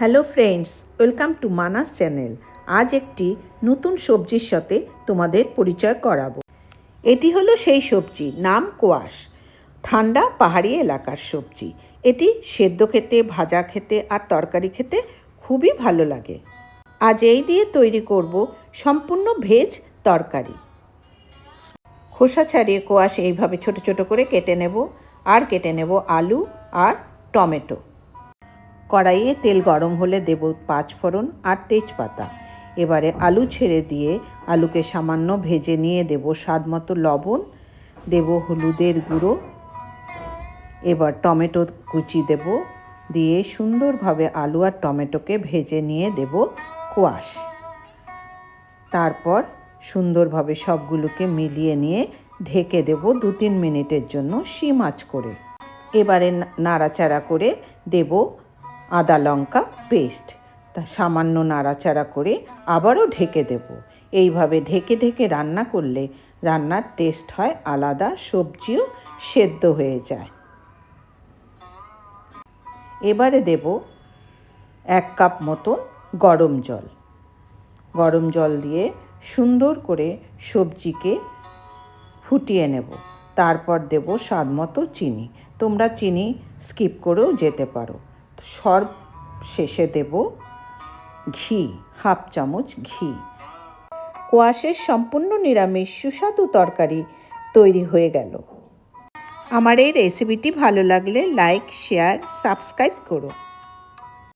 Hello friends, welcome to Manas channel. আজ একটি নতুন সবজির সাথে তোমাদের পরিচয় করাবো। এটি হলো সেই সবজি, নাম কোয়াশ। ঠান্ডা, পাহাড়ি এলাকার সবজি। এটি সেদ্ধ খেতে, ভাজা খেতে আর তরকারি খেতে খুবই ভালো লাগে। আজ এই দিয়ে তৈরি করব সম্পূর্ণ ভেজ তরকারি। খোসা ছাড়িয়ে কোয়াশ এইভাবে ছোট ছোট করে কেটে নেব। আর কেটে নেব আলু আর টমেটো। কড়াইয়ে তেল গরম হলে দেব পাঁচ ফোড়ন আর তেজপাতা। এবারে আলু ছেড়ে দিয়ে আলুকে সামান্য ভেজে নিয়ে দেব স্বাদ মতো লবণ। দেব হলুদের গুঁড়ো। এবার টমেটো কুচি দেব। দিয়ে সুন্দরভাবে আলু আর টমেটোকে ভেজে নিয়ে দেব কোয়াশ। তারপর সুন্দরভাবে সবগুলোকে মিলিয়ে নিয়ে ঢেকে দেব দু তিন মিনিটের জন্য সিম আঁচ করে। এবারে নাড়াচাড়া করে দেব আদা লঙ্কা পেস্ট। তা সামান্য নাড়াচাড়া করে আবারও ঢেকে দেব। এইভাবে ঢেকে ঢেকে রান্না করলে রান্নার টেস্ট হয় আলাদা, সবজিও সেদ্ধ হয়ে যায়। এবারে দেব এক কাপ মতন গরম জল। গরম জল দিয়ে সুন্দর করে সবজিকে ফুটিয়ে নেব। তারপর দেব স্বাদ মতো চিনি। তোমরা চিনি স্কিপ করেও যেতে পারো। সর্ব শেষে দেব ঘি, হাফ চামচ ঘি। কোয়াশের সম্পূর্ণ নিরামিষ সুস্বাদু তরকারি তৈরি হয়ে গেল। আমার এই রেসিপিটি ভালো লাগলে লাইক শেয়ার সাবস্ক্রাইব করো।